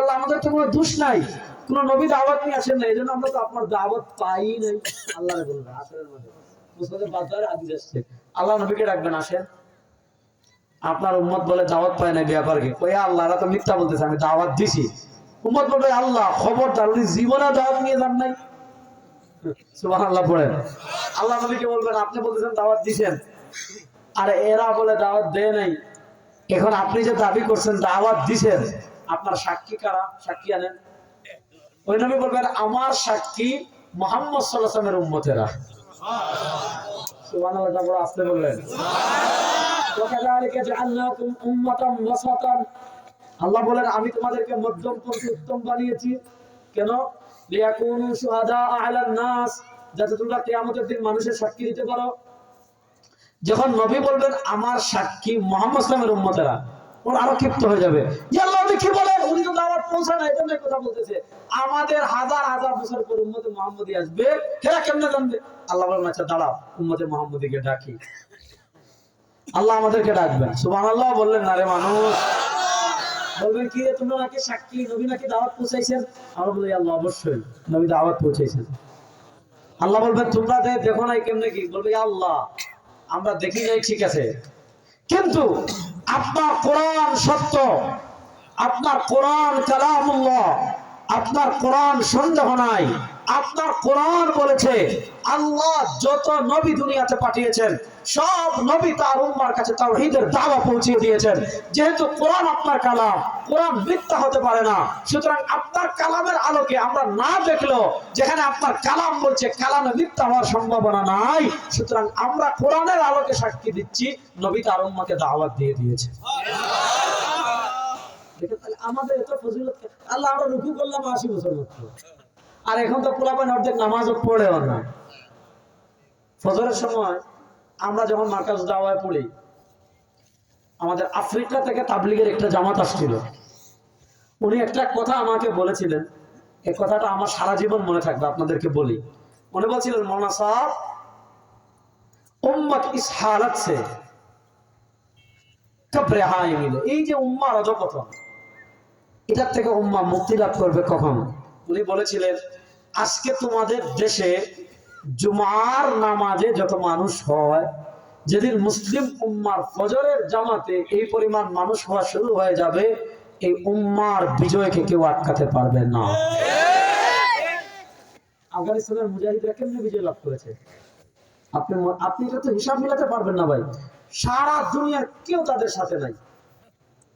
আল্লাহ, আমাদের তো কোনো দোষ নাই। কোন নবী দাওয়াত নিয়ে আসেন না এই জন্য আমরা তো আপনার দাওয়াত পাই নাই। আল্লাহ বলবেন আসরের মধ্যে। হাদিস আসছে। আল্লাহ নবীকে ডাকবেন আসেন। আপনার উম্মত বলে দাওয়াত পায় না ব্যাপারকে। ওই আল্লাহ তো মিথ্যা বলতেছে আমি দাওয়াত দিছি। উম্মত বলবে আল্লাহ খবরদার উনি জীবনে দাওয়াত নিয়ে যান নাই। সুবাহ আল্লাহ পড়েন। আল্লাহ নবীকে বলবেন আপনি বলতেছেন দাওয়াত দিছেন। আর এরা বলে দাওয়াত দেয় নাই। এখন আপনি যে দাবি করছেন দাওয়াত দিছেন আপনার সাক্ষী কারা? সাক্ষী আনেন ওই বলবেন, আমার সাক্ষী মোহাম্মদ সাল্লামের উম্মতেরা। আমি তোমাদেরকে মধ্যম উত্তম বানিয়েছি। কেন? যাতে তোমরা কেয়ামতের দিন মানুষের সাক্ষী দিতে পারো। যখন নবী বলবেন, আমার সাক্ষী মোহাম্মদ ইসলামের উম্মতেরা। ওর আরও ক্ষিপ্ত হয়ে যাবে। আল্লাহ উনি কি বলেন? উনি তো দাওয়াত পৌঁছায় না, এই জন্য এই কথা বলতেছে। আমাদের হাজার হাজার বছর পর উম্মতে মোহাম্মদী আসবে। হেরা কেমনে জানবে? আল্লাহ বলেন আচ্ছা দাঁড়াও, উম্মতে মোহাম্মদীকে ডাকি। আল্লাহ আমাদেরকে ডাকবেন। সুবহানাল্লাহ বললেন না রে মানুষ, বলবেন কি তোমরা নাকি সাক্ষী? নবী নাকি দাওয়াত পৌঁছাইছেন? আমরা বলি আল্লাহ, অবশ্যই, নবী দাওয়াত পৌঁছাইছেন। আল্লাহ বলবেন, তোমরা দেখো নাই কেমনে কি? বলবে আল্লাহ, আমরা দেখি নাই, ঠিক আছে। কিন্তু আপনার কোরআন সত্য আপনার কোরআন কালামুল্লাহ আপনার কোরআন সন্দেহ নাই। আপনার কোরআন বলেছে, আল্লাহ যত নবী দুনিয়াতে পাঠিয়েছেন, সব নবী তার উম্মার কাছে তাওহীদের দাওয়া পৌঁছে দিয়েছেন। যেহেতু কোরআন আপনার কালাম, কোরআন মিথ্যা হতে পারে না। সুতরাং আপনার কালামের আলোকে আমরা না দেখলেও যেখানে আপনার কালাম বলছে, কালামে মিথ্যা হওয়ার সম্ভাবনা নাই। সুতরাং আমরা কোরআনের আলোকে সাক্ষী দিচ্ছি, নবী তার উম্মাকে দাওয়াত দিয়ে দিয়েছে। আমাদের এত ফজিলত আল্লাহ আমরা রুকু করলাম আশি বছর মাত্র। আর এখন তো পোলাপান অর্ধেক নামাজও পড়েও না। ফজরের সময় আমরা যখন মার্কাজ দাওয়ায় পড়ি, আমাদের আফ্রিকা থেকে তাবলিগের একটা জামাত আসছিল। উনি একটা কথা আমাকে বলেছিলেন এই কথাটা আমার সারা জীবন মনে থাকবে, আপনাদেরকে বলি। উনি বলছিলেন, মৌলানা সাহেব, উম্মত ইস হালত সে রেহাই মিলে। এই যে উম্মা রজপথন এটার থেকে উম্মা মুক্তি লাভ করবে কখন? উনি বলেছিলেন আজকে তোমাদের দেশে জুমার নামাজে যত মানুষ হয়, যেদিন মুসলিম উম্মার ফজরের জামাতে এই পরিমাণ মানুষ হওয়া শুরু হয়ে যাবে, এই উম্মার বিজয়কে কেউ আটকাতে পারবে না। আফগানিস্তানের মুজাহিদরা কেমনে বিজয় লাভ করেছে? আপনি আপনি এটা তো হিসাব মিলাতে পারবেন না ভাই। সারা দুনিয়ার কেউ তাদের সাথে নাই।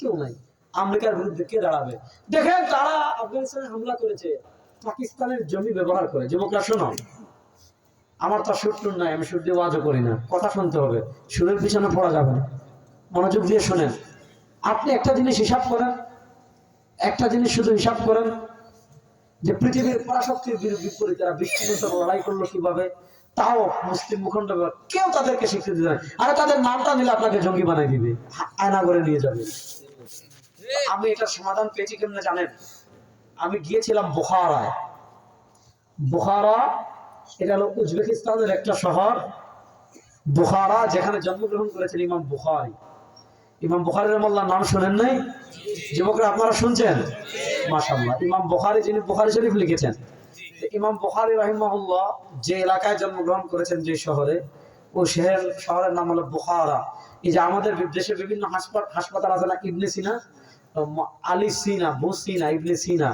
কেউ নাই। আমেরিকার বিরুদ্ধে কে দাঁড়াবে? দেখেন তারা আফগানিস্তানে হামলা করেছে। পাকিস্তানের জমি ব্যবহার করে। যুবকরা শোনো, আমার তো সুর নাই, আমি সুর দিয়ে ওয়াজও করি না। কথা শুনতে হবে, সুরের পিছনে পড়া যাবে না। মনোযোগ দিয়ে শোনেন। আপনি একটা জিনিস হিসাব করেন, একটা জিনিস শুধু হিসাব করেন, যে পৃথিবীর পরাশক্তির বিপরীতে তারা বিশ্বনত লড়াই করল কীভাবে, তাও মুসলিম মুখণ্ড কেউ তাদেরকে স্বীকৃতি দেয় আরে তাদের নামটা নিলে আপনাকে জঙ্গি বানাই দিবে, আয়না করে নিয়ে যাবে। আমি এটা সমাধান পেয়েছি কেমনে জানেন? আমি গিয়েছিলাম বুখারায়। বুখারা, এটা হলো উজবেকিস্তানের একটা শহর। বুখারা, যেখানে জন্মগ্রহণ করেছেন ইমাম বুখারি। ইমাম বুখারি রহমাল্লাহ নাম শোনেন নাই? যুবকরা, আপনারা শুনছেন? মাশাল্লাহ ইমাম বুখারি, যিনি বুখারি শরীফ লিখেছেন ইমাম বুখারি রাহিমাহুল্লাহ যে এলাকায় জন্মগ্রহণ করেছেন যে শহরে, ও শহর শহরের নাম হলো বুখারা। এই যে আমাদের দেশে বিভিন্ন হাসপাতাল আছে না, ইবনে সিনা আলী সিনা বু সিনা ইবনে সিনা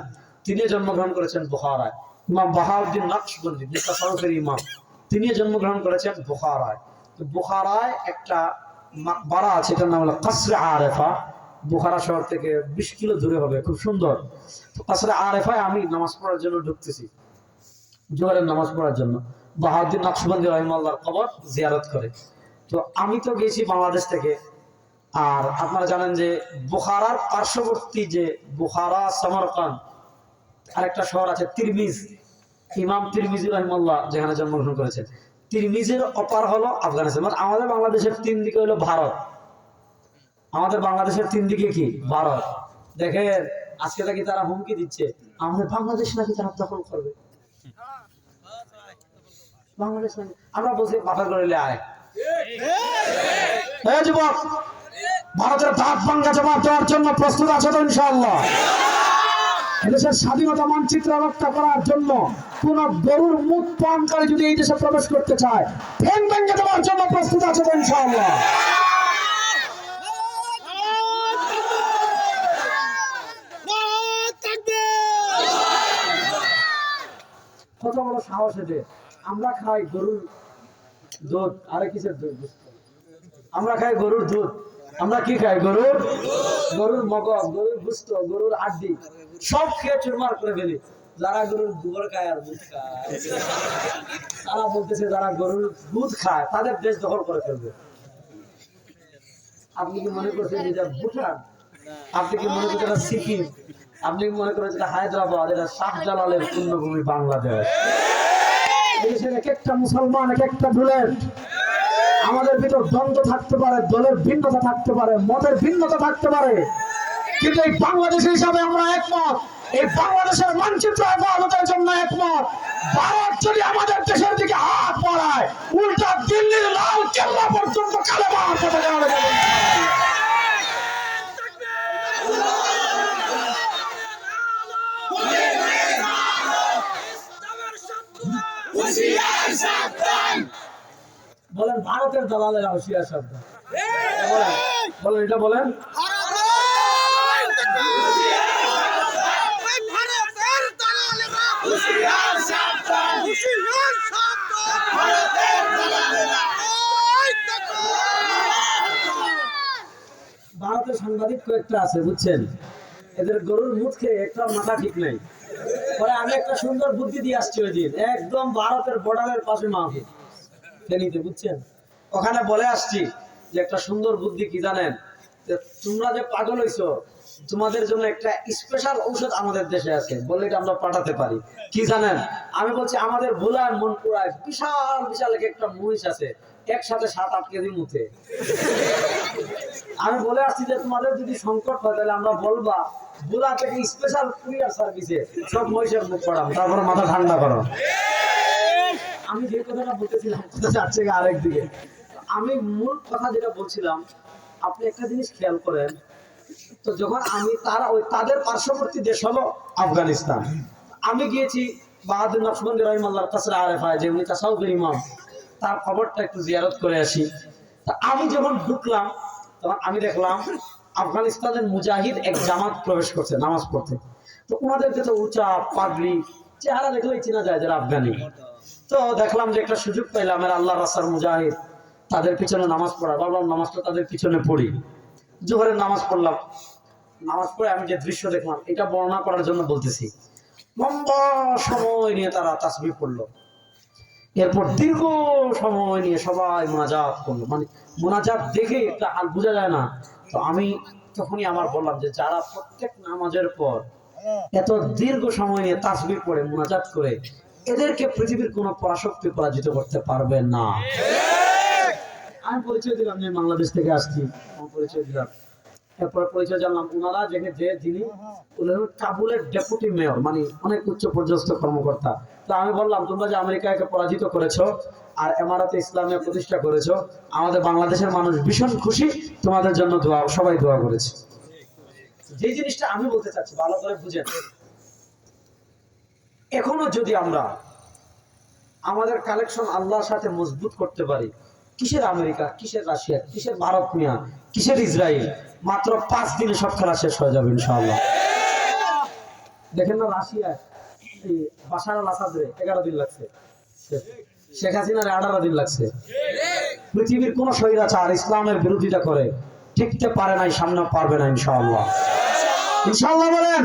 তিনি জন্মগ্রহণ করেছেন বুখারায়। ইমাম বাহাউদ্দিন নকশবন্দি মুতাসাউফের ইমাম তিনি জন্মগ্রহণ করেছেন বুখারায়। তো বুখারায় একটা মাকবারা আছে, এটার নাম হলো কাসরে আরেফা। বুখারা শহর থেকে বিশ কিলো দূরে হবে, খুব সুন্দর। তো কাসরে আরেফায় আমি নামাজ পড়ার জন্য ঢুকতেছি। জোহরের নামাজ পড়ার জন্য। বাহাউদ্দিন নকশবন্দি রহিমাল্লাহর কবর জিয়ারত করে। তো আমি তো গেছি বাংলাদেশ থেকে। আর আপনারা জানেন যে বুখারার পার্শ্ববর্তী যে বুখারা সমরকান আরেকটা শহর আছে তিরমিজ ইমাম তিরমিজি রহমাল্লাহ যেখানে জন্মগ্রহণ করেছেন। তিরমিজের অপার হলো আফগানিস্তান। মানে আমাদের বাংলাদেশের তিন দিকে হলো ভারত। আমাদের বাংলাদেশের তিন দিকে কি? ভারত। দেখেন আজকে নাকি তারা হুমকি দিচ্ছে। আমাদের বাংলাদেশ নাকি তারা দখল করবে। বাংলাদেশ আমরা বলছি বাফার করে আয়। হ্যাঁ যুবক। ভারতের দাঁত ভাঙ্গা জবাব দেওয়ার জন্য প্রস্তুত আছে তো ইনশাআল্লাহ। এদেশের স্বাধীনতা মানচিত্র রক্ষা করার জন্য কোন গরুর মুখ পানকারী যদি এই দেশে প্রবেশ করতে চায় ঠ্যাং ভেঙে দেওয়ার জন্য প্রস্তুত আছে তো ইনশাআল্লাহ। কত বড় সাহস এদের আমরা খাই গরুর দুধ, আরে কিসের দুধ? আমরা খাই গরুর দুধ। আমরা কি খাই? গরুর? গরুর মগজ, গরুর গুস্ত, গরুর আড্ডি সব খেয়ে চুরমার করে ফেলি। যারা গরুর গোবর খায় আর দুধ খায়, তারা বলতেছে যারা গরুর দুধ খায়, তাদের দেশ দখল করে ফেলবে। আপনি কি মনে করছেন এটা ভুটান? আপনি কি মনে করছেন সিকিম? আপনি কি মনে এটা হায়দ্রাবাদ? এটা শাহজালালের পূর্ণভূমি বাংলাদেশ। দেশের এক একটা মুসলমান, এক একটা বুলেট। আমাদের ভিতর দ্বন্দ্ব থাকতে পারে, দলের ভিন্নতা থাকতে পারে, মতের ভিন্নতা থাকতে পারে। কিন্তু এই বাংলাদেশ হিসাবে আমরা একমত। এই বাংলাদেশের মানচিত্র জন্য একমত। ভারত যদি আমাদের দেশের দিকে হাত বাড়ায়, উল্টা দিল্লির লাল কেল্লা পর্যন্ত কালে বাহার বলেন, ভারতের দালালের হুশিয়ার শব্দ। বলেন বলেন, এটা বলেন। ভারতের সাংবাদিক কয়েকটা আছে, বুঝছেন? এদের গরুর মুখ খেয়ে একটা মাথা ঠিক নাই। পরে আমি একটা সুন্দর বুদ্ধি দিয়ে আসছি ওই দিন। একদম ভারতের বর্ডারের পাশে মাহফিল। ফেনীতে বুঝছেন? ওখানে বলে আসছি যে একটা সুন্দর বুদ্ধি কি জানেন? তোমরা যে পাগল হইছো, তোমাদের জন্য একটা স্পেশাল ঔষধ আমাদের দেশে আছে। বললে আমরা পাঠাতে পারি। কি জানেন? আমি বলছি, আমাদের ভোলার মনপুরায় বিশাল বিশাল এক একটা মহিষ আছে। একসাথে সাত, আট কেজি মুখে আমি বলে আসছি যে তোমাদের যদি সংকট হয়, তাহলে আমরা বলবা, ভোলা থেকে স্পেশাল কুরিয়ার সার্ভিসে সব মহিষের মুখ পড়াম তারপরে মাথা ঠান্ডা করো। আমি যে কথাটা বলতেছিলাম কথা আরেক দিকে। আমি মূল কথা যেটা বলছিলাম, আপনি একটা জিনিস খেয়াল করেন, তো যখন আমি তারা ওই তাদের পার্শ্ববর্তী দেশ হলো আফগানিস্তান। আমি গিয়েছি বাহাদুর নকশবন্দি রহিমাল্লাহর কাছে আরেফ হয় যে উনি তাসাউফের ইমাম। তার খবরটা একটু জিয়ারত করে আসি। তা আমি যখন ঢুকলাম, তখন আমি দেখলাম আফগানিস্তানের মুজাহিদ এক জামাত প্রবেশ করছে নামাজ পড়তে। তো ওনাদেরকে তো উঁচা, পাগড়ি, চেহারা দেখলেই চেনা যায় যারা আফগানি। তো দেখলাম যে একটা সুযোগ আমার আল্লাহ রাসার মুজাহিদ। তাদের পিছনে নামাজ পড়া ভাবলাম নামাজটা তাদের পিছনে পড়ি। জোহরের নামাজ পড়লাম। নামাজ পড়ে আমি যে দৃশ্য দেখলাম, এটা বর্ণনা করার জন্য বলতেছি। লম্বা সময় নিয়ে তারা তাসবি পড়ল। এরপর দীর্ঘ সময় নিয়ে সবাই মোনাজাত করল। মানে মোনাজাত দেখে একটা হাল বোঝা যায় না। তো আমি তখনই আমার বললাম যে যারা প্রত্যেক নামাজের পর এত দীর্ঘ সময় নিয়ে তাসবি পড়ে, মোনাজাত করে এদেরকে পৃথিবীর কোনো পরাশক্তি পরাজিত করতে পারবে না। আমি পরিচয় দিলাম যে বাংলাদেশ থেকে আসছি আমার পরিচয় দিলাম। পরিচয় জানলাম ওনারা যে যিনি কাবুলের ডেপুটি মেয়র মানে অনেক উচ্চ পর্যস্ত কর্মকর্তা। তো আমি বললাম, তোমরা যে আমেরিকাকে পরাজিত করেছ আর এমারাতে ইসলামিয়া প্রতিষ্ঠা করেছ, আমাদের বাংলাদেশের মানুষ ভীষণ খুশি, তোমাদের জন্য দোয়া, সবাই দোয়া করেছে। যে জিনিসটা আমি বলতে চাচ্ছি, ভালো করে বুঝেন। এখনও যদি আমরা আমাদের কালেকশন আল্লাহর সাথে মজবুত করতে পারি। কিসের আমেরিকা? কিসের রাশিয়া? কিসের ভারত মিয়া? কিসের ইসরায়েল মাত্র পাঁচ দিনে সব খেলা শেষ হয়ে যাবে ইনশাআল্লাহ। দেখেন না রাশিয়া? বাসার আল আসাদরে এগারো দিন লাগছে। শেখ হাসিনার আঠারো দিন লাগছে। পৃথিবীর কোন ইসলামের বিরোধিতা করে টিকতে পারে নাই সামনে পারবে না ইনশাআল্লাহ। ইনশাআল্লাহ বলেন।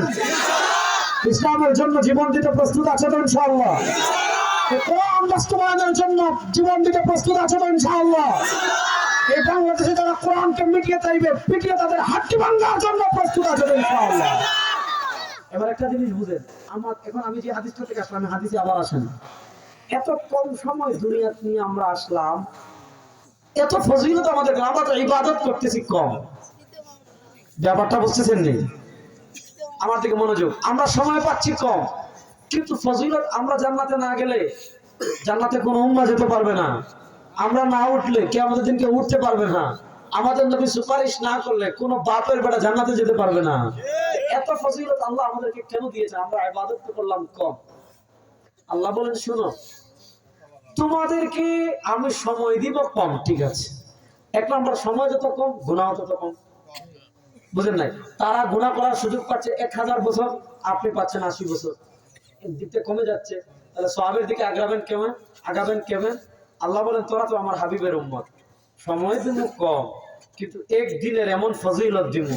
ইসলামের জন্য জীবন দিতে প্রস্তুত আছে তো ইনশাআল্লাহ? বাস্তবায়নের জন্য জীবন দিতে প্রস্তুত আছে তো ইনশাআল্লাহ? এই বাংলাদেশে যারা কোরআনকে মিটিয়ে চাইবে, পিটিয়ে তাদের হাড্ডি ভাঙ্গার জন্য প্রস্তুত আছে ইনশাআল্লাহ। এবার একটা জিনিস বুঝেন, আমার এখন আমি যে থেকে আসলাম হাদিসে আবার আসেন। এত কম সময় দুনিয়া নিয়ে আমরা আসলাম, এত ফজিলত আমাদের আমরা তো ইবাদত করতেছি কম। ব্যাপারটা বুঝতেছেন নেই আমার দিকে মনোযোগ। আমরা সময় পাচ্ছি কম, কিন্তু ফজিলত আমরা জান্নাতে না গেলে জান্নাতে কোনো উম্মা যেতে পারবে না। আমরা না উঠলে কে আমাদের দিনকে উঠতে পারবে না। আমাদের নবী সুপারিশ না করলে কোনো বাপের বেটা জান্নাতে যেতে পারবে না। এত ফজিলত আল্লাহ আমাদেরকে কেন দিয়েছে? আমরা ইবাদত করলাম কম। আল্লাহ বলেন, শোনো, তোমাদেরকে আমি সময় দিব কম, ঠিক আছে। এক নম্বর, সময় যত কম গুণাও তত কম। বুঝেন নাই? তারা গুণা করার সুযোগ পাচ্ছে এক হাজার বছর, আপনি পাচ্ছেন আশি বছর। দিকটা কমে যাচ্ছে। তাহলে সবের দিকে আগাবেন কেমন? আগাবেন কেমন? আল্লাহ বলেন, তোরা তো আমার হাবিবের উম্মত। সময় দিব কম, কিন্তু এক দিনের এমন ফজিলত দিব,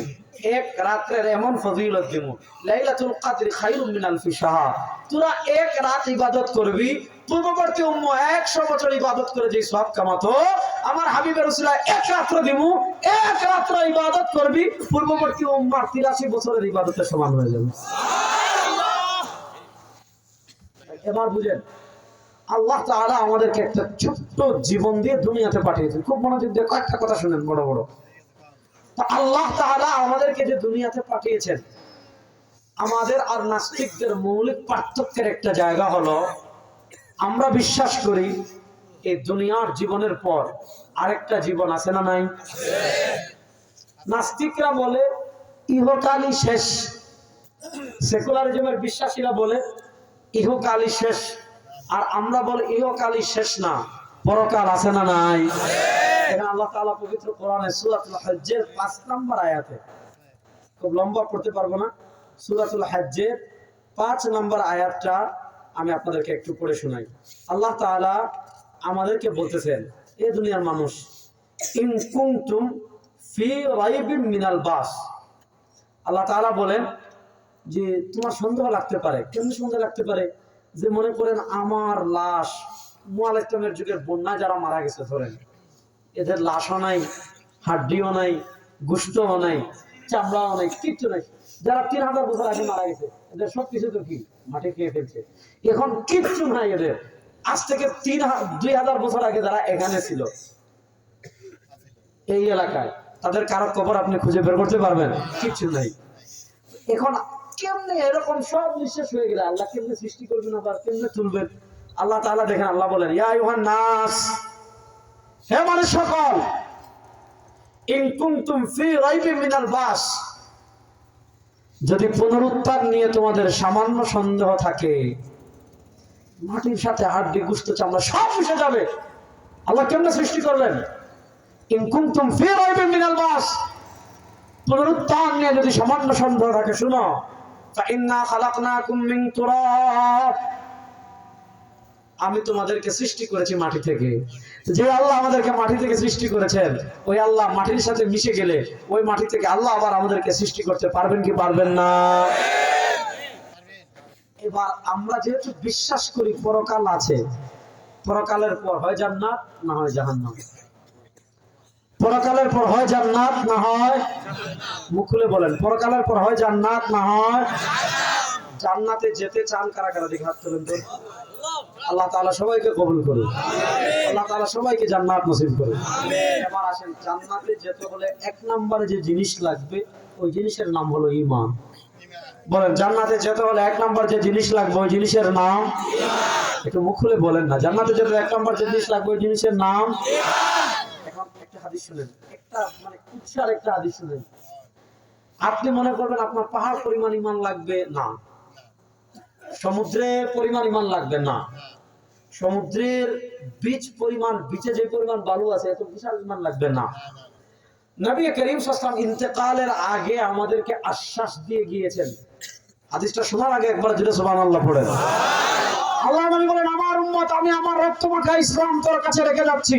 এক রাত্রের এমন ফজিলত দিব। লাইলাতুল কাদরি খায়রুম মিন আলফি শাহর তোরা এক রাত ইবাদত করবি, পূর্ববর্তী উম্ম 100 বছর ইবাদত করে যে সব কামাতো, আমার হাবিবের রাসূল এক রাত্র দিমু এক রাত্র ইবাদত করবি, পূর্ববর্তী উম্মার 83 বছরের ইবাদতের সমান হয়ে যাবে। এবার বুঝেন, আল্লাহ তাআলা আমাদেরকে একটা ছোট্ট জীবন দিয়ে দুনিয়াতে পাঠিয়েছেন। খুব মনোযোগ দিয়ে কয়েকটা কথা শুনেন বড় বড়। আল্লাহ তাআলা আমাদেরকে যে দুনিয়াতে পাঠিয়েছেন, আমাদের আর নাস্তিকদের মৌলিক পার্থক্যের একটা জায়গা হলো, আমরা বিশ্বাস করি এই দুনিয়ার জীবনের পর আরেকটা জীবন আছে না নাই? নাস্তিকরা বলে ইহকালই শেষ। সেকুলারিজমের বিশ্বাসীরা বলে ইহকালই শেষ। আর আমরা বলি ইহকালই শেষ না, পরকাল আছে না নাই? আল্লাহ তাআলা পবিত্র কোরআনে সূরাতুল হজ্জের 5 নম্বর আয়াতে, খুব লম্বা পড়তে পারব না, সূরাতুল হজ্জের 5 নম্বর আয়াতটা আমি আপনাদেরকে একটু পড়ে শোনাই। আল্লাহ তাআলা আমাদেরকে বলতেছেন, এ দুনিয়ার মানুষ, ইন কুনতুম ফি রাইবিন মিনাল বাস। আল্লাহ তাআলা বলেন যে তোমার সন্দেহ লাগতে পারে, কেমন সন্দেহ লাগতে পারে? যে মনে করেন আমার লাশ মুয়াল যুগের বন্যা যারা মারা গেছে, ধরেন, এদের লাশও নাই, হাড্ডিও নাই, গুস্তও নাই, চামড়াও নাই, কিচ্ছু নাই। যারা তিন হাজার বছর আগে মারা গেছে, এদের সব কিছু তো কি? মাটি খেয়ে ফেলছে। এখন কিচ্ছু নাই এদের। আজ থেকে তিন দুই হাজার বছর আগে যারা এখানে ছিল, এই এলাকায়, তাদের কারও কবর আপনি খুঁজে বের করতে পারবেন? কিচ্ছু নাই। এখন কেমনে এরকম সব নিঃশেষ হয়ে গেলে? আল্লাহ কেমনে সৃষ্টি করবেন আবার? কেমনে তুলবেন? আল্লাহ তাআলা দেখেন, আল্লাহ বলেন, ইয়া আইয়ুহান নাস, হে মানুষ সকল, ইন কুনতুম ফি রাইবিন মিনাল বাস, যদি পুনরুত্থান নিয়ে তোমাদের সামান্য সন্দেহ থাকে, মাটির সাথে হাড্ডি গুস্ত চামড়া সব মিশে যাবে। আল্লাহ কেমনে সৃষ্টি করলেন? ইন কুনতুম ফি রাইবিন মিনাল বাস পুনরুত্থান নিয়ে যদি সামান্য সন্দেহ থাকে, শুনো فإنا خلقناكم من تراب আমি তোমাদেরকে সৃষ্টি করেছি মাটি থেকে যে আল্লাহ আমাদেরকে মাটি থেকে সৃষ্টি করেছেন ওই আল্লাহ মাটির সাথে মিশে গেলে ওই মাটি থেকে আল্লাহ আবার আমাদেরকে সৃষ্টি করতে পারবেন কি পারবেন না এবার আমরা যেহেতু বিশ্বাস করি পরকাল আছে পরকালের পর হয় জান্নাত না হয় জাহান্নাম পরকালের পর হয় জান্নাত না হয়? মুখ খুলে বলেন পরকালের পর হয় জান্নাত না হয়? জান্নাতে যেতে চান কারা কারা? দেখে হাত তুলেন তো। আল্লাহ তালা সবাইকে কবুল করুন আল্লাহ তালা সবাইকে জান্নাত নসিব করুন এবার আসেন জান্নাতে যেতে হলে এক নম্বরে যে জিনিস লাগবে ওই জিনিসের নাম হলো ঈমান। বলেন জান্নাতে যেতে হলে এক নম্বর যে জিনিস লাগবে ওই জিনিসের নাম? একটু মুখ খুলে বলেন না জান্নাতে যেতে এক নম্বর যে জিনিস লাগবে ওই জিনিসের নাম? মানে আপনি মনে করবেন আপনার পাহাড় পরিমাণ ইমান লাগবে না। সমুদ্রে পরিমাণ ইমান লাগবে না। সমুদ্রের বীজ পরিমাণ বিচে যে পরিমাণ বালু আছে, এত বিশাল ইমান লাগবে না। শোনার আল্লাহ আমার আমি আমার রক্ত মাখা ইসলাম তোর কাছে রেখে যাচ্ছি।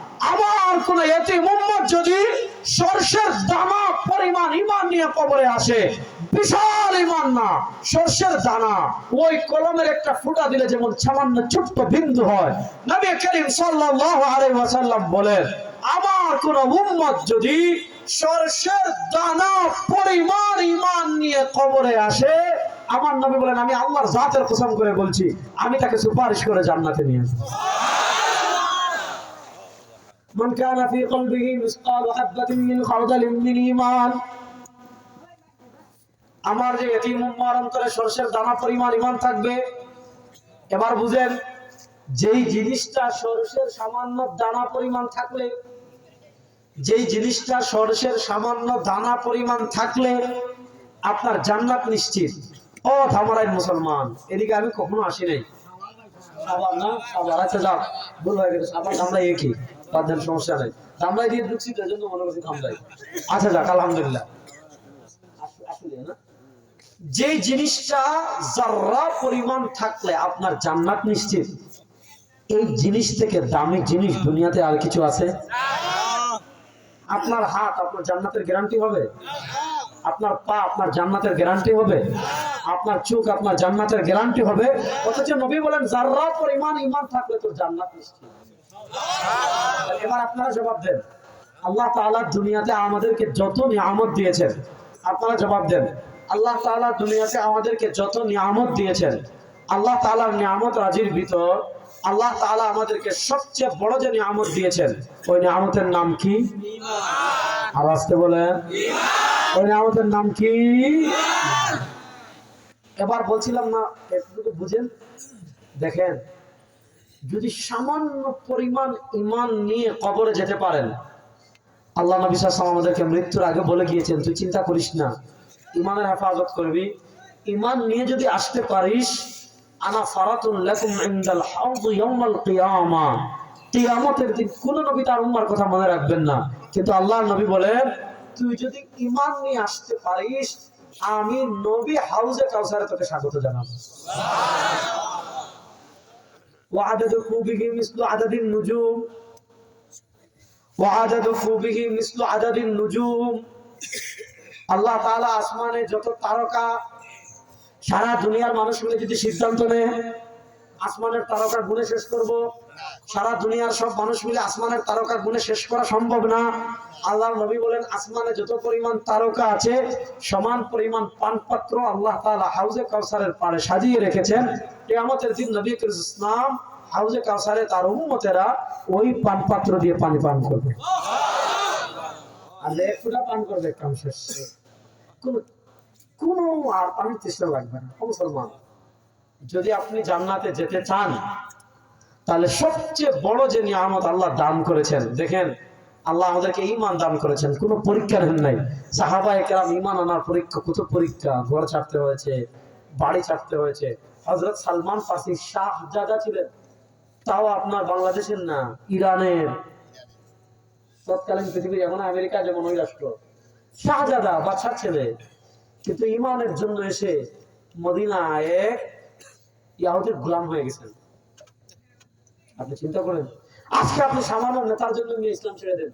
আমার কোন এতিম উম্মত যদি সর্ষের দানা পরিমাণ ইমান নিয়ে কবরে আসে, বিশাল ইমান না, সর্ষের দানা। ওই কলমের একটা ফুটা দিলে যেমন সামান্য ছোট্ট বিন্দু হয়। নবী করিম সাল্লাল্লাহু আলাইহি ওয়াসাল্লাম বলেন, আমার কোন উম্মত যদি সর্ষের দানা পরিমাণ ইমান নিয়ে কবরে আসে, আমার নবী বলেন, আমি আল্লাহর জাতের কসম করে বলছি, আমি তাকে সুপারিশ করে জান্নাতে নিয়ে আসব। من كان في قلبه مثقال حبة من خردل من إيمان আমার যে এতিম উম্মার অন্তরে সরষের দানা পরিমাণ ইমান থাকবে এবার বুঝেন যেই জিনিসটা সরষের সামান্য দানা পরিমাণ থাকলে যেই জিনিসটা সরষের সামান্য দানা পরিমাণ থাকলে আপনার জান্নাত নিশ্চিত ও ধামরাই মুসলমান এদিকে আমি কখনো আসি নাই আবার না আবার আচ্ছা যাও ভুল হয়ে গেছে আবার আমরা একই দেন, সমস্যা নাই। ধামরাই দিয়ে ঢুকছি তো জন্য মনে করছি ধামরাই আচ্ছা যাক আলহামদুলিল্লাহ। যে জিনিসটা যার্রা পরিমাণ থাকলে আপনার জান্নাত নিশ্চিত এই জিনিস থেকে দামি জিনিস দুনিয়াতে আর কিছু আছে? আপনার হাত আপনার জান্নাতের গ্যারান্টি হবে? আপনার পা আপনার জান্নাতের গ্যারান্টি হবে? আপনার চোখ আপনার জান্নাতের গ্যারান্টি হবে? অথচ নবী বলেন যার্রা পরিমাণ ইমান থাকলে তোর জান্নাত নিশ্চিত। এবার আপনারা জবাব দেন। আল্লাহ তাআলা দুনিয়াতে আমাদেরকে যত নিয়ামত দিয়েছেন আপনারা জবাব দেন। আল্লাহ তাআলা দুনিয়াতে আমাদেরকে যত নিয়ামত দিয়েছেন আল্লাহ তাআলার নিয়ামত রাজির ভিতর আল্লাহ তাআলা আমাদেরকে সবচেয়ে বড় যে নিয়ামত দিয়েছেন ওই নিয়ামতের নাম কি? আর আসতে বলেন। ওই নিয়ামতের নাম কি? এবার বলছিলাম না একটু বুঝেন? দেখেন যদি সামান্য পরিমাণ ইমান নিয়ে কবরে যেতে পারেন, আল্লাহ নবী আমাদেরকে মৃত্যুর আগে বলে গিয়েছেন, তুই চিন্তা করিস না ইমানের হেফাজত করবি। ইমান নিয়ে যদি আসতে পারিস, আনা নবী কথা মনে রাখবেন না। কিন্তু নবী বলেন, তুই যদি ইমান নিয়ে আসতে পারিস, আমি নবী হাউজে কাউসারে তোকে স্বাগত জানাব। وعدد كوبه مثل عدد النجوم وعدد كوبه مثل عدد النجوم আল্লাহ তাআলা আসমানে যত তারকা সারা দুনিয়ার মানুষ মিলে যদি সিদ্ধান্ত নেয় আসমানের তারকা গুণে শেষ করব সারা দুনিয়ার সব মানুষ মিলে আসমানের তারকা গুণে শেষ করা সম্ভব না আল্লাহর নবী বলেন আসমানে যত পরিমাণ তারকা আছে সমান পরিমাণ পানপাত্র আল্লাহ তাআলা হাউজে কাউসারের পাড়ে সাজিয়ে রেখেছেন কিয়ামতের দিন নবী করিম ইসলাম হাউজে কাউসারে তার উম্মতেরা ওই পানপাত্র দিয়ে পানি পান করবে। আর এক পান করবে কাম শেষ। কোন আর পানির চেষ্টা লাগবে না মুসলমান। যদি আপনি জান্নাতে যেতে চান, তাহলে সবচেয়ে বড় যে নিয়ামত আল্লাহ দান করেছেন, দেখেন, আল্লাহ আমাদেরকে ইমান দান করেছেন, কোনো পরীক্ষা নেন নাই। সাহাবা একরাম ইমান আনার পরীক্ষা, কত পরীক্ষা? ঘর ছাড়তে হয়েছে, বাড়ি ছাড়তে হয়েছে। হজরত সালমান ফার্সি শাহজাদা ছিলেন। তাও আপনার বাংলাদেশের না, ইরানের। তৎকালীন পৃথিবীর এমন আমেরিকা যেমন ওই রাষ্ট্র। শাহজাদা বাচ্চার ছেলে। কিন্তু ইমানের জন্য এসে মদিনায় এক ইয়াহুদের গোলাম হয়ে গেছেন। আপনি চিন্তা করেন, আজকে আপনি সামান্য নেতার জন্য নিয়ে ইসলাম ছেড়ে দেন।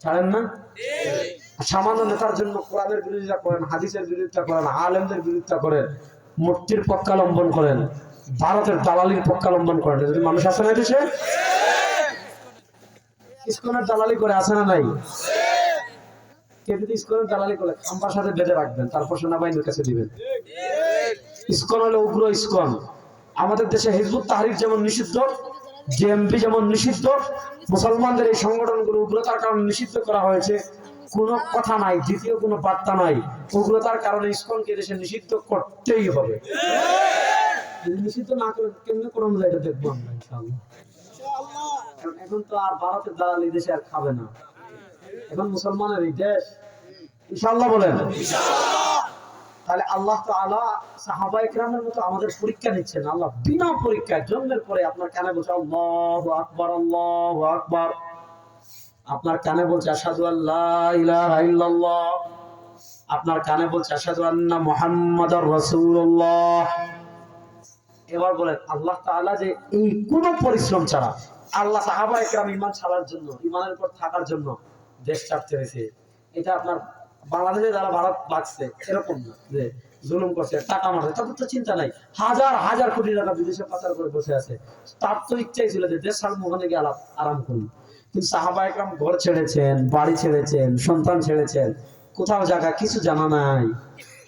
ছাড়েন না? সামান্য নেতার জন্য কোরআনের বিরোধিতা করেন, হাদিসের বিরোধিতা করেন, আলেমদের বিরোধিতা করেন, মূর্তির পক্ষালম্বন করেন। ভারতের দালালির পক্ষালম্বন করেন যদি মানুষ আসে না দেশে? ইসকনের দালালি করে আসে না নাই? করে হলো উগ্র আমাদের দেশে তাহরির যেমন নিষিদ্ধ যেমন নিষিদ্ধ, মুসলমানদের এই সংগঠনগুলো উগ্রতার কারণে নিষিদ্ধ করা হয়েছে। কোনো কথা নাই, দ্বিতীয় কোনো বার্তা নাই। উগ্রতার কারণে ইসকনকে দেশে নিষিদ্ধ করতেই হবে। নিষিদ্ধ না করে যায় এটা দেখব আমরা এখন তো আর ভারতের এই দেশে আর খাবে না। এখন মুসলমানের এই দেশ বলেন। তাহলে আল্লাহ তাআলা সাহাবা ইকরামের মতো আমাদের পরীক্ষা নিচ্ছেন। আল্লাহ বিনা পরীক্ষায় জন্মের পরে আপনার কানে বলছে, আল্লাহু আকবার আল্লাহু আকবার। আপনার কানে বলছে, আশহাদু আল্লাহ ইলাহা ইল্লাল্লাহ। আপনার কানে বলছে, আশহাদু আন্না মুহাম্মাদার রাসূলুল্লাহ। এবার বলেন, আল্লাহ তাআলা যে এই কোনো পরিশ্রম ছাড়া, আল্লাহ সাহাবা একরাম ইমান ছাড়ার জন্য, ইমানের উপর থাকার জন্য দেশ ছাড়তে হয়েছে। এটা আপনার বাংলাদেশে যারা ভারত বাঁচছে, এরকম না যে জুলুম করছে, টাকা মারছে, তাদের তো চিন্তা নাই। হাজার হাজার কোটি টাকা বিদেশে পাচার করে বসে আছে। তার তো ইচ্ছাই ছিল যে দেশ ছাড়বো ওখানে গিয়ে আরাম করুন কিন্তু সাহাবা একরাম ঘর ছেড়েছেন, বাড়ি ছেড়েছেন, সন্তান ছেড়েছেন, কোথাও জায়গা, কিছু জানা নাই।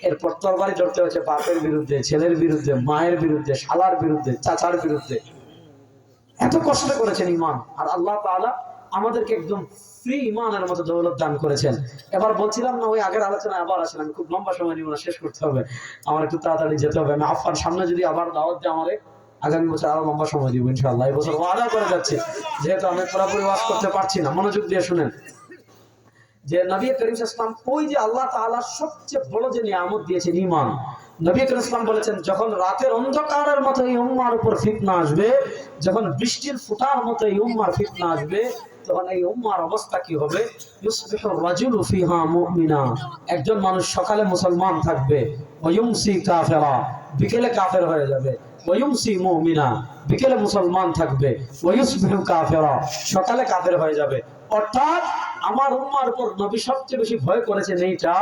এরপর তরবারি ধরতে হচ্ছে বাপের বিরুদ্ধে, ছেলের বিরুদ্ধে, মায়ের বিরুদ্ধে, শালার বিরুদ্ধে, চাচার বিরুদ্ধে। এত কষ্ট করেছেন ইমান। আর আল্লাহ তাআলা আমাদেরকে একদম ফ্রি ইমানের মতো দৌলত দান করেছেন। এবার বলছিলাম না, ওই আগের আলোচনায় আবার আসেন আমি খুব লম্বা সময় নিব না শেষ করতে হবে। আমার একটু তাড়াতাড়ি যেতে হবে। আমি আফান সামনে যদি আবার দাওয়াত দেয় আমারে, আগামী বছর আরও লম্বা সময় দিব ইনশাল্লাহ এই বছর ওয়াদা করে যাচ্ছে। যেহেতু আমি পুরোপুরি ওয়াজ করতে পারছি না, মনোযোগ দিয়ে শুনেন। যে নবী করিম ইসলাম ওই যে আল্লাহ তাআলা সবচেয়ে বড় যে নিয়ামত দিয়েছেন ঈমান। নবী করিম ইসলাম বলেছেন যখন রাতের অন্ধকারের মতো এই উম্মার উপর ফিতনা আসবে, যখন বৃষ্টির ফুটার মতো এই উম্মার ফিতনা আসবে একজন মানুষ সকালে মুসলমান থাকবে বিকেলে কাফের হয়ে যাবে বিকেলে মুসলমান থাকবে সকালে কাফের হয়ে যাবে। অর্থাৎ আমার উম্মার উপর নবী সবচেয়ে বেশি ভয় করেছেন এইটা,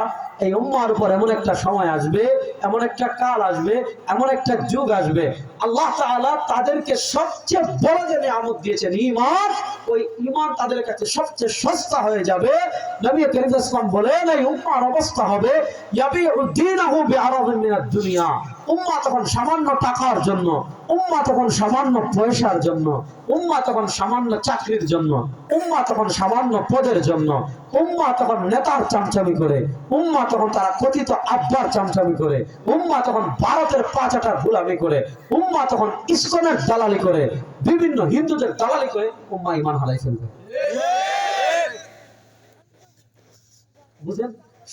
এই উম্মার উপর এমন একটা সময় আসবে, এমন একটা কাল আসবে, এমন একটা যুগ আসবে। আল্লাহ তাআলা তাদেরকে সবচেয়ে বড় যে নিয়ামত দিয়েছেন ঈমান, ওই ঈমান তাদের কাছে সবচেয়ে সস্তা হয়ে যাবে। নবী করিম ইসলাম বলেন, এই উম্মার অবস্থা হবে ইয়াবিউ দীনাহু বিআরাদিন মিনাদ দুনিয়া। উম্মা তখন সামান্য টাকার জন্য উম্মা তখন সামান্য পয়সার জন্য উম্মা তখন সামান্য চাকরির জন্য উম্মা তখন সামান্য পদের জন্য উম্মা তখন নেতার চামচামি করে উম্মা তখন তারা কথিত আব্বার চামচামি করে উম্মা তখন ভারতের পাঁচাটা গুলামি করে উম্মা তখন ইস্কনের দালালি করে বিভিন্ন হিন্দুদের দালালি করে উম্মা ইমান হারাই ফেলবে। বুঝলেন?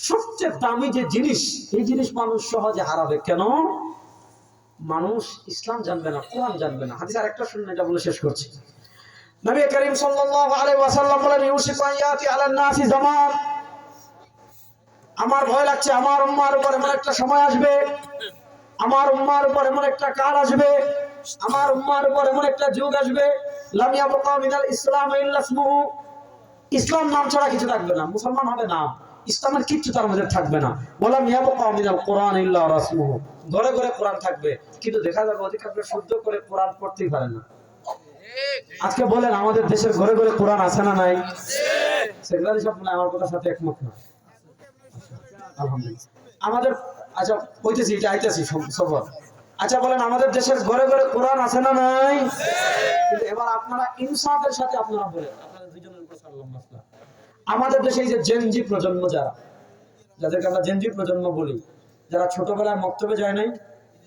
সবচেয়ে দামি যে জিনিস, এই জিনিস মানুষ সহজে হারাবে। কেন? মানুষ ইসলাম জানবে না, কোরআন জানবে না। হাদিস আরেকটা শুনুন এটা বলে শেষ করছি। নবী করিম সাল্লাল্লাহু আলাইহি ওয়াসাল্লাম বলেন আলান নাসি জামান। আমার ভয় লাগছে, আমার উম্মার উপর এমন একটা সময় আসবে, আমার উম্মার উপর এমন একটা কাল আসবে, আমার উম্মার উপর এমন একটা যুগ আসবে। লাম ইয়াবকা মিনাল ইসলাম ইল্লা ইসমুহু। ইসলাম নাম ছাড়া কিছু থাকবে না, মুসলমান হবে না। ইসলামের কিচ্ছু তার মধ্যে থাকবে না। বললাম ইয়াবকা মিনাল কোরআন ইল্লা রাসমুহু। ঘরে ঘরে কোরআন থাকবে, কিন্তু দেখা যাবে অধিকাংশ শুদ্ধ করে কোরআন পড়তেই পারে না। আজকে বলেন, আমাদের দেশের ঘরে ঘরে কোরআন আছে না নাই? সেগুলারই সব হয় আমার কথার সাথে একমত না। আলহামদুলিল্লাহ। আমাদের আচ্ছা কইতেছি, এটা আইতেছি সবর। আচ্ছা বলেন, আমাদের দেশের ঘরে ঘরে কোরআন আছে না নাই? এবার আপনারা ইনসাফের সাথে আপনারা বলেন। উপর সারলাম মাসলা আমাদের দেশে যে জেনজি প্রজন্ম যারা যাদেরকে আমরা জেনজি প্রজন্ম বলি, যারা ছোটবেলায় মক্তবে যায় নাই,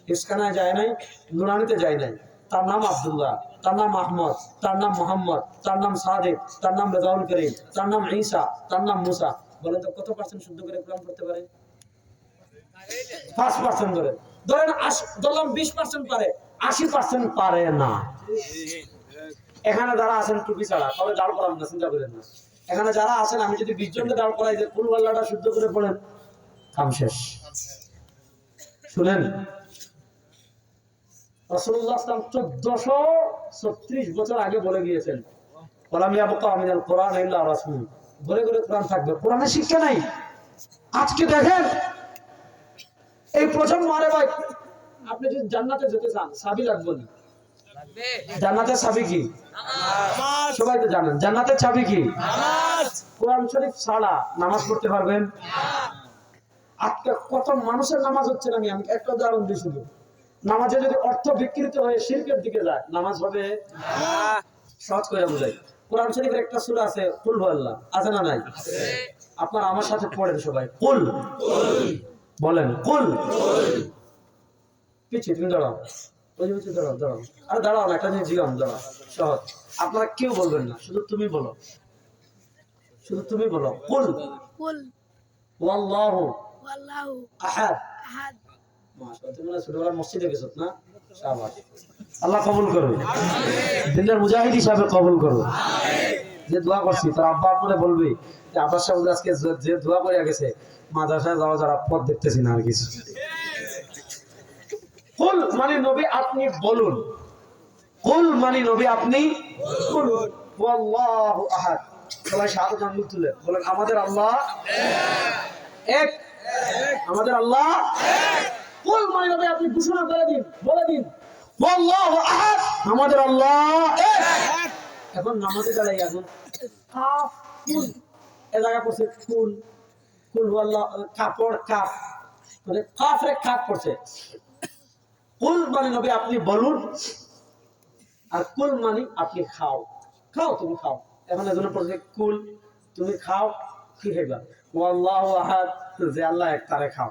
ইস্কানায় যায় নাই, নুরানিতে যায় নাই, তার নাম আব্দুল্লাহ, তার নাম আহমদ, তার নাম মোহাম্মদ, তার নাম সাদেক, তার নাম রেজাউল করিম, তার নাম ঈসা, তার নাম মুসা, বলেন তো কত পার্সেন্ট শুদ্ধ করে কোরআন পড়তে পারে? পাঁচ পার্সেন্ট ধরে। ধরেন ধরলাম বিশ পার্সেন্ট পারে, আশি পার্সেন্ট পারে না। এখানে যারা আছেন টুপি ছাড়া তবে দাঁড় করান না, চিন্তা করেন না। এখানে যারা আছেন, আমি যদি বিশ জনকে দাঁড় করাই যে ফুল পাল্লাটা শুদ্ধ করে পড়েন, কাম শেষ। শুনেন বলে গিয়েছেন শিক্ষা নাই। দেখেন, এই ভাই, আপনি যদি জান্নাতে যেতে চান সাবি লাগবে না জান্নাতের চাবি কি? সবাই তো জানেন। জান্নাতের চাবি কি? কোরআন শরীফ ছাড়া নামাজ পড়তে পারবেন? আজকে কত মানুষের নামাজ হচ্ছে না আমি আমি একটা উদাহরণ দিই শুধু। নামাজে যদি অর্থ বিকৃত হয়ে শিল্পের দিকে যায় নামাজ হবে? সহজ করে বুঝাই। কোরআন শরীফের একটা সূরা আছে কুল আল্লাহ আছে না নাই? আপনার আমার সাথে পড়েন সবাই। কুল। বলেন কুল। পিছিয়ে তুমি দাঁড়াও। বলছি দাঁড়াও দাঁড়াও। আর দাঁড়াও একটা জিনিস জিগাম দাঁড়াও সহজ। আপনারা কেউ বলবেন না শুধু তুমি বলো। শুধু তুমি বলো কুল। কুল। ওয়াল্লাহু। ওয়াল্লাহু আহাদ। আহাদ। মসজিদে না? আল্লাহ কবুল করো দিনের মুজাহিদ হিসাবে কবুল করো যে দোয়া করছি তার আব্বা আপনারা বলবে যে আব্বাস আজকে যে দোয়া করে গেছে মাদ্রাসায় যাওয়া যারা পথ দেখতেছি না আর কিছু। কুল মানে নবী আপনি বলুন। কুল মানে নবী আপনি বলুন। তুলে। আমাদের আল্লাহ এক। আমাদের আল্লাহ কুল মানে নবী আপনি ঘোষণা করে দিন, বলে দিন। আমাদের আল্লাহ এক। এখন নামাজে দাঁড়াই এখন পড়ছে কাপড় কাপ মানে কাফরে কাপ করছে কুল মানে নবী আপনি বলুন আর কুল মানে আপনি খাও। খাও তুমি খাও। এখন এজন্য পড়ছে কুল তুমি খাও কি ওয়াল্লাহু আহাদ যে আল্লাহ এক তারে খাও।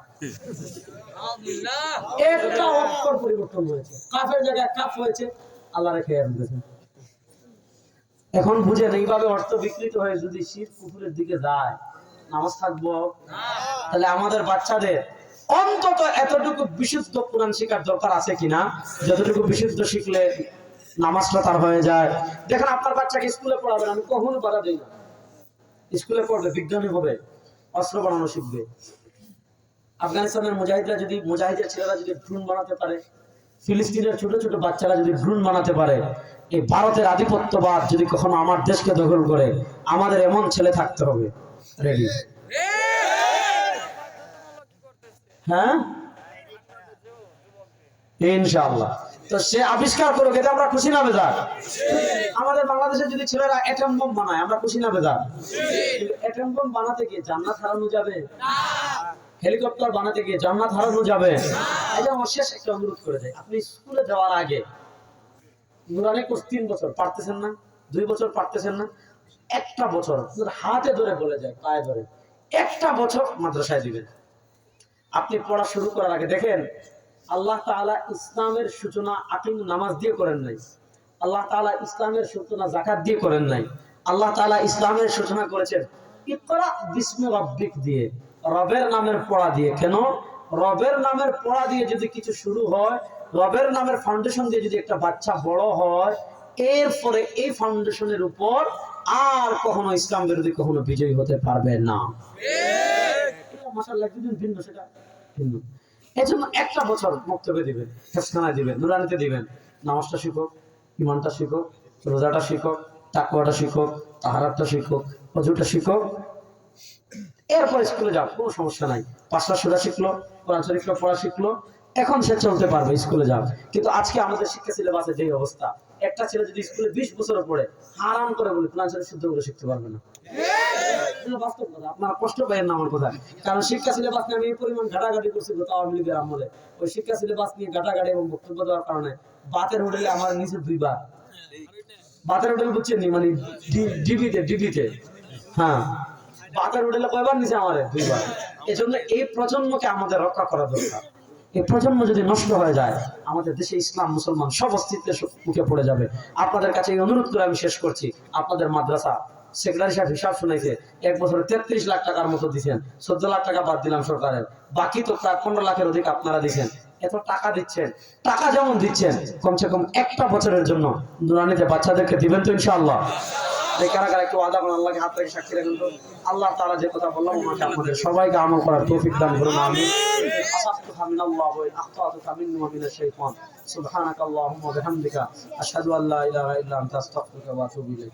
একটা অক্ষর পরিবর্তন হয়েছে। কাফের জায়গায় কাপ হয়েছে আল্লাহ রেখে দিতেছে এখন বুঝেন এইভাবে অর্থ বিকৃত হয়ে যদি শীত কুকুরের দিকে যায় নামাজ থাকব তাহলে আমাদের বাচ্চাদের অন্তত এতটুকু বিশুদ্ধ কোরআন শেখার দরকার আছে কিনা? যতটুকু বিশুদ্ধ শিখলে নামাজটা তার হয়ে যায়। দেখেন, আপনার বাচ্চাকে স্কুলে পড়াবেন, আমি কখনো বাধা দিই না। স্কুলে পড়বে, বিজ্ঞানী হবে, অস্ত্র বানানো শিখবে। আফগানিস্তানের মুজাহিদরা যদি, মুজাহিদের ছেলেরা যদি ড্রোন বানাতে পারে, ফিলিস্তিনের ছোট ছোট বাচ্চারা যদি ড্রোন বানাতে পারে, এই ভারতের আধিপত্যবাদ যদি কখনো আমার দেশকে দখল করে, আমাদের এমন ছেলে থাকতে হবে। রেডি হ্যাঁ? তো সে আবিষ্কার করুক এতে আমরা খুশি না আমাদের বাংলাদেশে যদি ছেলেরা অ্যাটম বোম বানায়, আমরা খুশি না অ্যাটম বোম বানাতে গিয়ে জান্নাত হারানো যাবে? হেলিকপ্টার বানাতে গিয়ে জান্নাত হারানো যাবে? একটা অনুরোধ করে দেয়, আপনি স্কুলে যাওয়ার আগে, নুরানি কোর্স তিন বছর পারতেছেন না, দুই বছর পারতেছেন না, একটা বছর হাতে ধরে বলে যায়, পায়ে ধরে, একটা বছর মাদ্রাসায় দিবেন আপনি পড়া শুরু করার আগে দেখেন, আল্লাহ তাআলা ইসলামের সূচনা আকিম নামাজ দিয়ে করেন নাই। আল্লাহ তাআলা ইসলামের সূচনা জাকাত দিয়ে করেন নাই। আল্লাহ তাআলা ইসলামের সূচনা করেছেন, ইকরা বিস্মি দিয়ে, রবের নামের পড়া দিয়ে। কেন? রবের নামের পড়া দিয়ে যদি কিছু শুরু হয়, রবের নামের ফাউন্ডেশন দিয়ে যদি একটা বাচ্চা বড় হয়, এরপরে এই ফাউন্ডেশনের উপর আর কখনো ইসলাম বিরোধী কখনো বিজয়ী হতে পারবে না। একটা বছর বক্তব্য দিবেন হেফখানায় দিবেন দিবেন। নামাজটা ইমানটা রোজাটা শিখো তাহারাতটা অজুটা এরপর স্কুলে যাও, কোনো সমস্যা নাই। পাঁচটা সুরা শিখলো, কোরআন শরীফটা পড়া শিখলো। এখন সে চলতে পারবে স্কুলে যাও কিন্তু আজকে আমাদের শিক্ষা সিলেবাসে যে অবস্থা, একটা ছেলে যদি স্কুলে বিশ বছর পড়ে, হারাম করে বলি, কোরআন শরীফ শুদ্ধ করে শিখতে পারবে না। কষ্ট পাইয়েন আমার কথা। কারণ শিক্ষা সিলেবাস নিয়ে আমি এই পরিমাণ ঘাটাঘাটি করছি আওয়ামী লীগের আমলে। ওই শিক্ষা সিলেবাস নিয়ে ঘাটাঘাটি এবং বক্তব্য দেওয়ার কারণে বাতের হোটেলে আমার নিচে দুইবার বাতের হোটেল বুঝছেন মানে ডিবিতে ডিবিতে। হ্যাঁ। বাতের হোটেলে কয়বার নিচে আমারে? দুইবার। এজন্য এই প্রজন্মকে আমাদের রক্ষা করা দরকার। এই প্রজন্ম যদি নষ্ট হয়ে যায়, আমাদের দেশে ইসলাম মুসলমান সব অস্তিত্বের মুখে পড়ে যাবে। আপনাদের কাছে এই অনুরোধ করে আমি শেষ করছি। আপনাদের মাদ্রাসা সেক্রেটারি সাহেব হিসাব শুনাইছে এক বছরে তেত্রিশ লাখ টাকার মতো দিচ্ছেন চোদ্দ লাখ টাকা বাদ দিলাম সরকারের বাকি তো প্রায় পনেরো লাখের অধিক আপনারা দিচ্ছেন এত টাকা দিচ্ছেন টাকা যেমন দিচ্ছেন কমসে কম একটা বছরের জন্য নুরানিতে বাচ্চাদেরকে দিবেন তো ইনশাআল্লাহ এই কারা কারা একটু আদা করেন আল্লাহকে হাত রেখে সাক্ষী রাখেন তো আল্লাহ তারা যে কথা বললাম আমাকে আপনাদের সবাইকে আমল করার তৌফিক দান করুন আমি أصبتك من الله وإن أخطأتك مني ومن الشيطان سبحانك اللهم وبحمدك أشهد أن لا إله إلا أنت أستغفرك وأتوب إليك